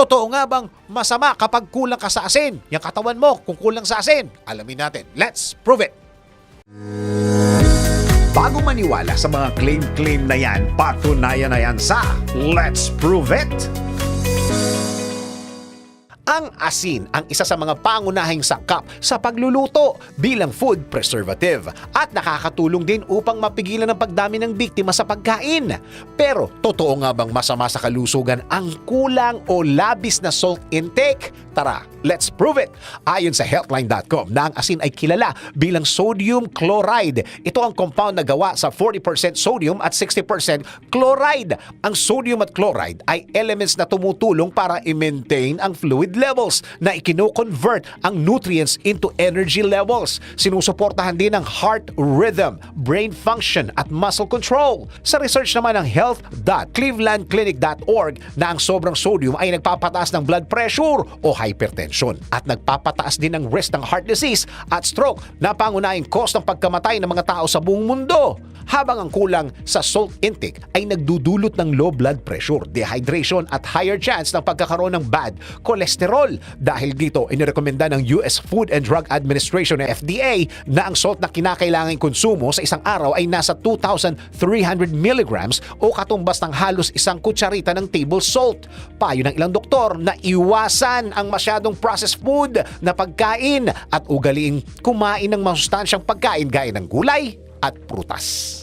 Totoo nga bang masama kapag kulang ka sa asin? Yung katawan mo kung kulang sa asin. Alamin natin. Let's prove it. Bago maniwala sa mga claim-claim na yan, patunayan na yan sa Let's Prove It! Ang asin ang isa sa mga pangunahing sangkap sa pagluluto bilang food preservative at nakakatulong din upang mapigilan ang pagdami ng biktima sa pagkain. Pero totoo nga bang masama sa kalusugan ang kulang o labis na salt intake? Tara, let's prove it! Ayon sa healthline.com na ang asin ay kilala bilang sodium chloride. Ito ang compound na gawa sa 40% sodium at 60% chloride. Ang sodium at chloride ay elements na tumutulong para i-maintain ang fluid levels na ikino-convert ang nutrients into energy levels. Sinusuportahan din ang heart rhythm, brain function at muscle control. Sa research naman ng health.clevelandclinic.org na ang sobrang sodium ay nagpapataas ng blood pressure o hypertension at nagpapataas din ng risk ng heart disease at stroke na pangunahing cause ng pagkamatay ng mga tao sa buong mundo. Habang ang kulang sa salt intake ay nagdudulot ng low blood pressure, dehydration at higher chance ng pagkakaroon ng bad cholesterol. Dahil dito, inirekomenda ng US Food and Drug Administration na FDA na ang salt na kinakailangan konsumo sa isang araw ay nasa 2,300 milligrams o katumbas ng halos isang kutsarita ng table salt. Payo ng ilang doktor na iwasan ang masyadong processed food na pagkain at ugaliing kumain ng masustansyang pagkain gaya ng gulay at prutas.